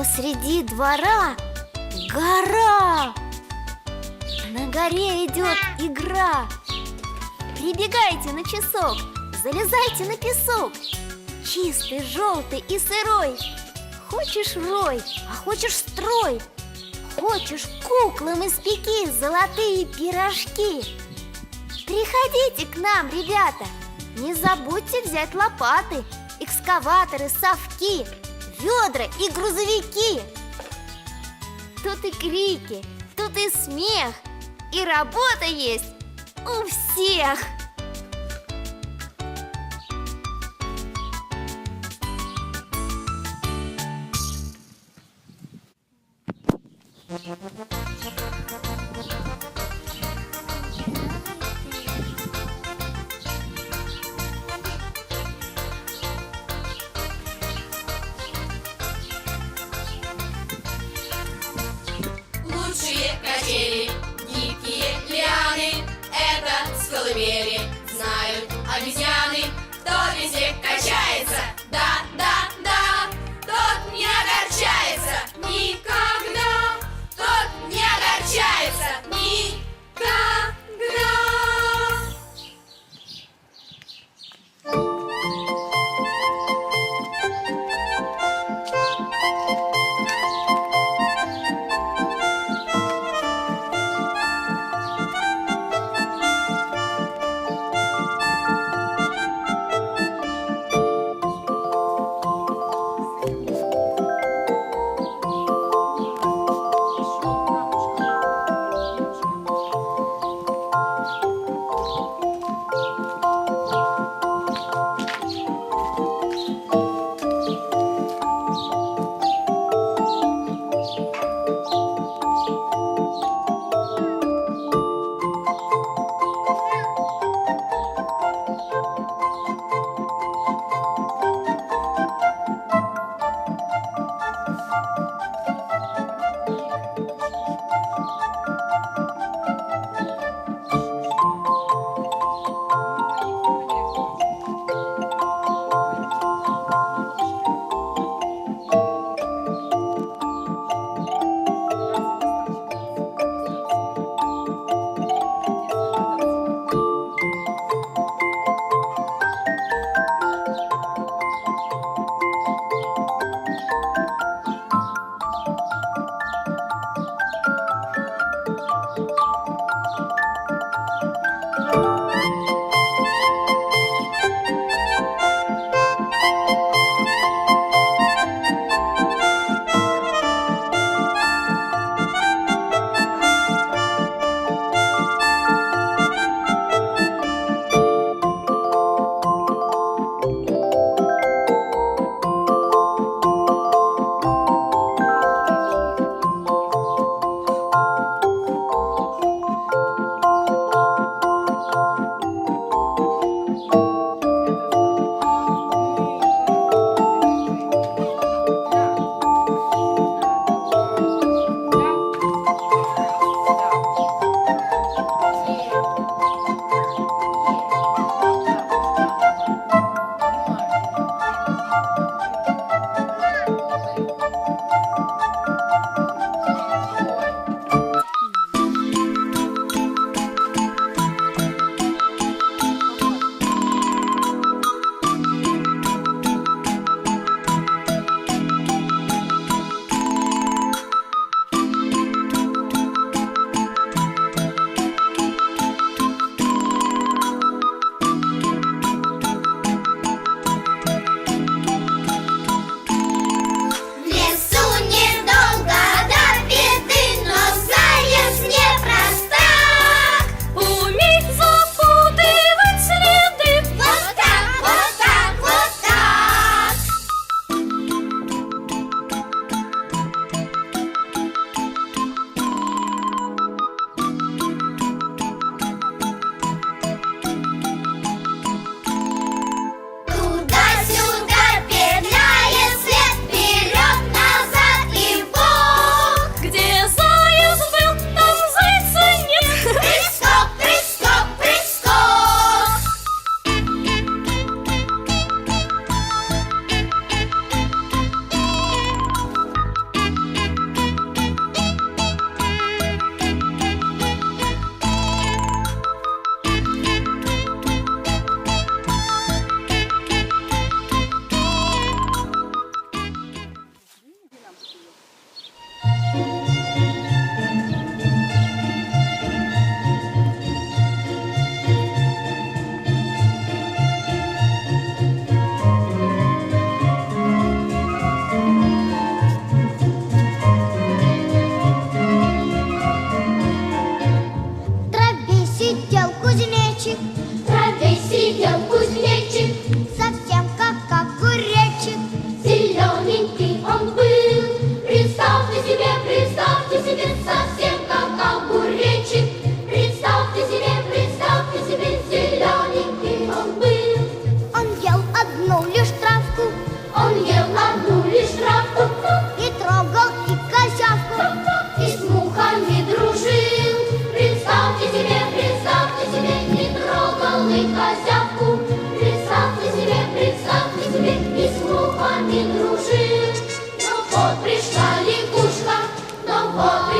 посреди двора гора. На горе идет игра. Прибегайте на часок, залезайте на песок. Чистый, желтый и сырой. Хочешь рой, а хочешь строй. Хочешь куклам испеки золотые пирожки. Приходите к нам, ребята. Не забудьте взять лопаты, экскаваторы, совки, ведра и грузовики. Тут и крики, тут и смех, и работа есть у всех. Качели, гибкие лианы Это с колыбели знают обезьяны Кто везде качается, да дружил. Но вот пришла лягушка, но вот пришла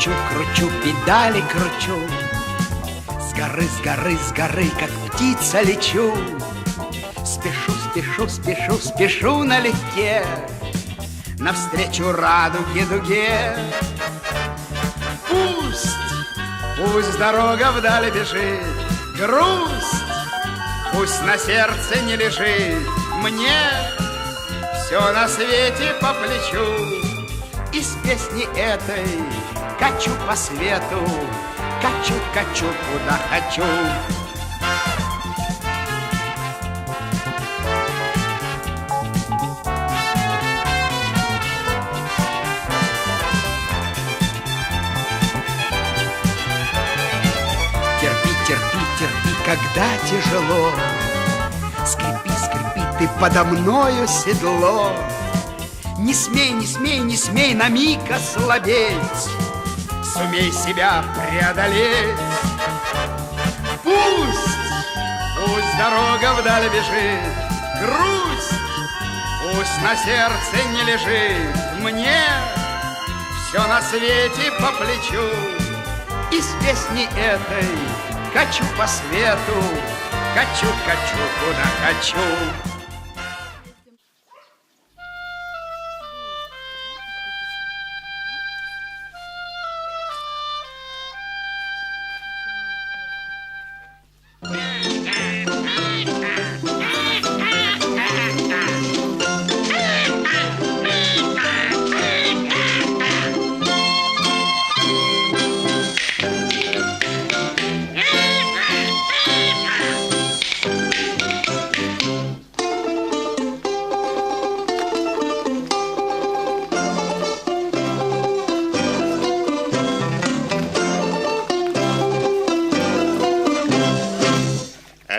Кручу, кручу, педали кручу. С горы, с горы, с горы, как птица лечу. Спешу, спешу, спешу, спешу налегке Навстречу радуге дуге. Пусть, пусть дорога вдали бежит Грусть, пусть на сердце не лежит. Мне все на свете по плечу. И с песни этой качу по свету Качу, качу, куда хочу. Терпи, терпи, терпи, когда тяжело. Скрипи, скрипи, ты подо мною седло. Не смей, не смей, не смей на миг ослабеть Сумей себя преодолеть. Пусть, пусть дорога вдаль бежит Грусть, пусть на сердце не лежит. Мне все на свете по плечу И с песни этой качу по свету. Качу, качу, куда хочу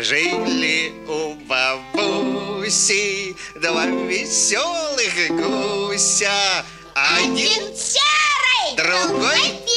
Жили у бабуси два веселых гуся. Один серый, Другой?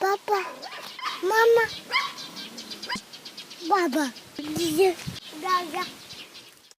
Papa, mama, baba, gaga.